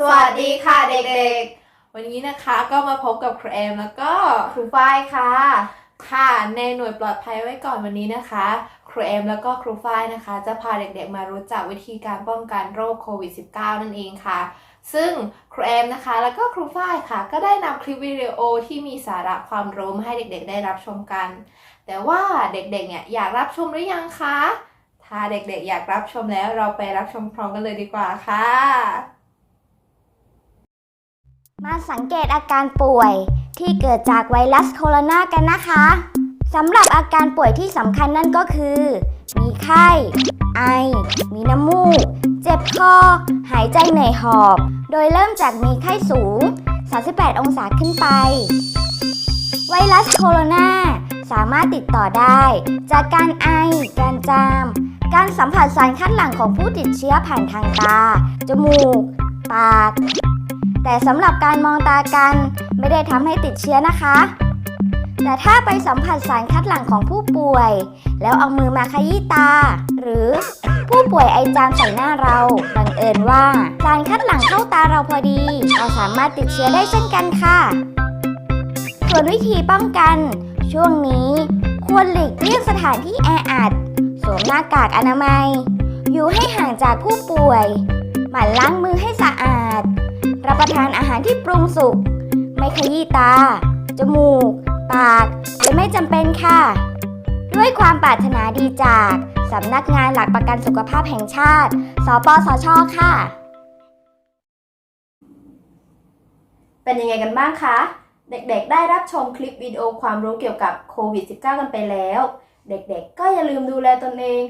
สวัสดีค่ะเด็กๆ วันนี้นะคะก็มาพบกับครูแอมแล้วก็ครูฝ้ายค่ะ ค่ะในหน่วยปลอดภัยไว้ก่อนวันนี้นะคะ ครูแอมแล้วก็ครูฝ้ายนะคะ จะพาเด็กๆมารู้จักวิธีการป้องกันโรคโควิด -19 นั่นเองค่ะ ซึ่งครูแอมนะคะ แล้วก็ครูฝ้ายค่ะ ก็ได้นำคลิปวิดีโอที่มีสาระความรู้มาให้เด็กๆ ได้รับชมกัน แต่ว่าเด็กๆเนี่ยอยากรับชมหรือยังคะถ้าเด็กๆ อยากรับชมแล้วเราไปรับชมพร้อมกันเลยดีกว่าค่ะ มาสังเกตอาการป่วยที่เกิดจากไวรัสโคโรนากันนะคะสำหรับอาการป่วยที่สำคัญนั่นก็คือ มีไข้ ไอ มีน้ำมูก เจ็บคอ หายใจเหนื่อยหอบ โดยเริ่มจากมีไข้สูง 38 องศาขึ้นไป ไวรัสโคโรนาสามารถติดต่อได้ จากการไอ การจาม การสัมผัสสารคัดหลั่งของผู้ติดเชื้อผ่านทางตา จมูก ปาก แต่สำหรับการมองตากันไม่ได้ทำให้ติดเชื้อนะคะ แต่ถ้าไปสัมผัสสารคัดหลั่งของผู้ป่วย แล้วเอามือมาขยี้ตา หรือผู้ป่วยไอจามใส่หน้าเราบังเอิญว่าสารคัดหลั่งเข้าตาเราพอดี เราสามารถติดเชื้อได้เช่นกันค่ะ ส่วนวิธีป้องกัน ช่วงนี้ควรหลีกเลี่ยงสถานที่แออัดสวมหน้ากากอนามัย อยู่ให้ห่างจากผู้ป่วย หมั่นล้างมือให้สะอาด ประทานอาหารที่ปรุงสุก ไม่ขยี้ตา จมูก ปากและไม่จำเป็นค่ะ ด้วยความปรารถนาดีจากสำนักงานหลักประกันสุขภาพแห่งชาติ สปสช ค่ะ เป็นยังไงกันบ้างคะ เด็กๆ ได้รับชมคลิปวิดีโอความรู้เกี่ยวกับโควิด -19 กันไปแล้ว เด็กๆ ก็อย่าลืมดูแลตนเอง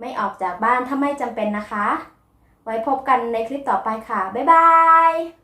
ไม่ออกจากบ้านถ้าไม่จำเป็นนะคะ ไว้พบกันในคลิปต่อไปค่ะ บ๊ายบาย